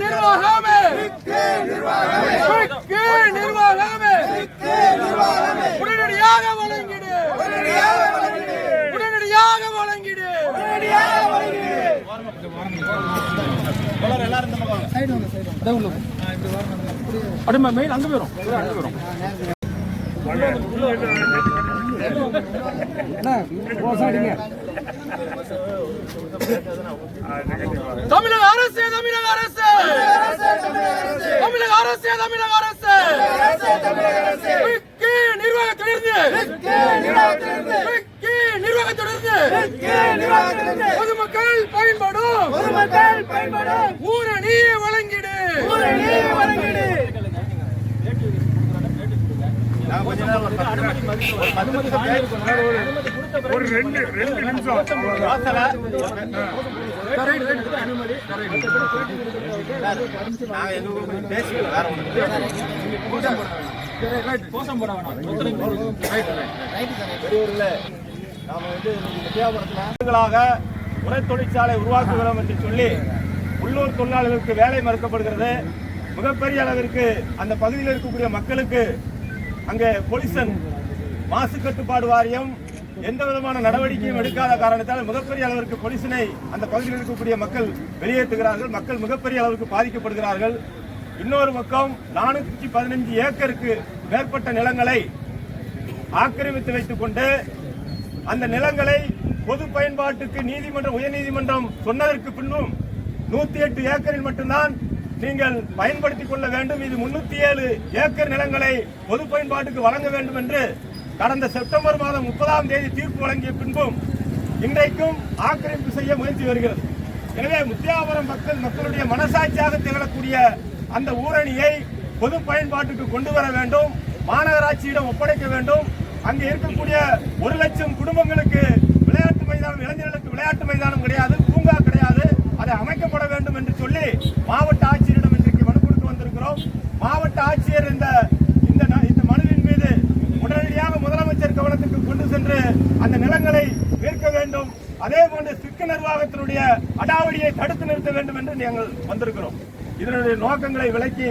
நிர்வாகமே. நிர்வாகமே. உடனடியாக வழங்கிடு. உடனடியாக வழங்கிடு. அப்படிமா அங்க அங்க தமிழக அரசு தமிழக அரசு தமிழக அரசு. விக்கி நிர்வாகத்திலிருந்து விக்கி நிர்வாகத்திலிருந்து பொதுமக்கள் பயன்படும். ஊரணி வழங்கிடு. ஒரு ரெண்டு ரெண்டு நிமிஷம். ஆண்டுகளாக உரை தொழிற்சாலை உருவாக்குகிறோம் என்று சொல்லி உள்ளூர் தொழிலாளர்களுக்கு வேலை மறுக்கப்படுகிறது. மிகப்பெரிய அளவிற்கு அந்த பகுதியில் இருக்கக்கூடிய மக்களுக்கு அங்கே பொலிசன் மாசு கட்டுப்பாடு வாரியம் எந்த விதமான நடவடிக்கையும் எடுக்காத காரணத்தால் மிகப்பெரிய அளவிற்கு போலீசினை அந்த பகுதியில் இருக்கக்கூடிய மக்கள் வெளியேற்றுகிறார்கள். மக்கள் மிகப்பெரிய அளவுக்கு பாதிக்கப்படுகிறார்கள். இன்னொரு பக்கம் நானூற்றி பதினஞ்சு ஏக்கருக்கு மேற்பட்ட நிலங்களை ஆக்கிரமித்து வைத்துக் கொண்டு அந்த நிலங்களை பொது பயன்பாட்டுக்கு நீதிமன்றம் உயர்நீதிமன்றம் சொன்னதற்கு பின்பும் நூத்தி எட்டு ஏக்கரில் மட்டும்தான் நீங்கள் பயன்படுத்திக் கொள்ள வேண்டும். இது முன்னூத்தி ஏழு ஏக்கர் நிலங்களை பொது பயன்பாட்டுக்கு வழங்க வேண்டும் என்று கடந்த செப்டம்பர் மாதம் முப்பதாம் தேதி தீர்ப்பு வழங்கிய பின்பும் இன்றைக்கும் ஆக்கிரமிப்பு செய்ய முயற்சி வருகிறது. எனவே முத்தியாபுரம் மக்கள் மக்களுடைய மனசாட்சியாக திகழக்கூடிய அந்த ஊரணியை பொது பயன்பாட்டுக்கு கொண்டு வர வேண்டும் மாநகராட்சியிடம் ஒப்படைக்க வேண்டும். அங்கே இருக்கக்கூடிய ஒரு லட்சம் குடும்பங்களுக்கு விளையாட்டு மைதானம் இளைஞர்களுக்கு விளையாட்டு மைதானம் கிடையாது பூங்கா கிடையாது. அதை அமைக்கப்பட வேண்டும் என்று சொல்லி மாவட்ட ஆட்சியரிடம் இன்றைக்கு மனு கொடுத்து வந்திருக்கிறோம். மாவட்ட ஆட்சியர் இந்த கவனத்துக்கு கொண்டு சென்று அந்த நிலங்களை மீட்க வேண்டும். அதே போன்று சிக்கு நிர்வாகத்தினுடைய அடாவடியை தடுத்து நிறுத்த வேண்டும் என்று நாங்கள் வந்திருக்கிறோம். இதனுடைய நோக்கங்களை விளக்கி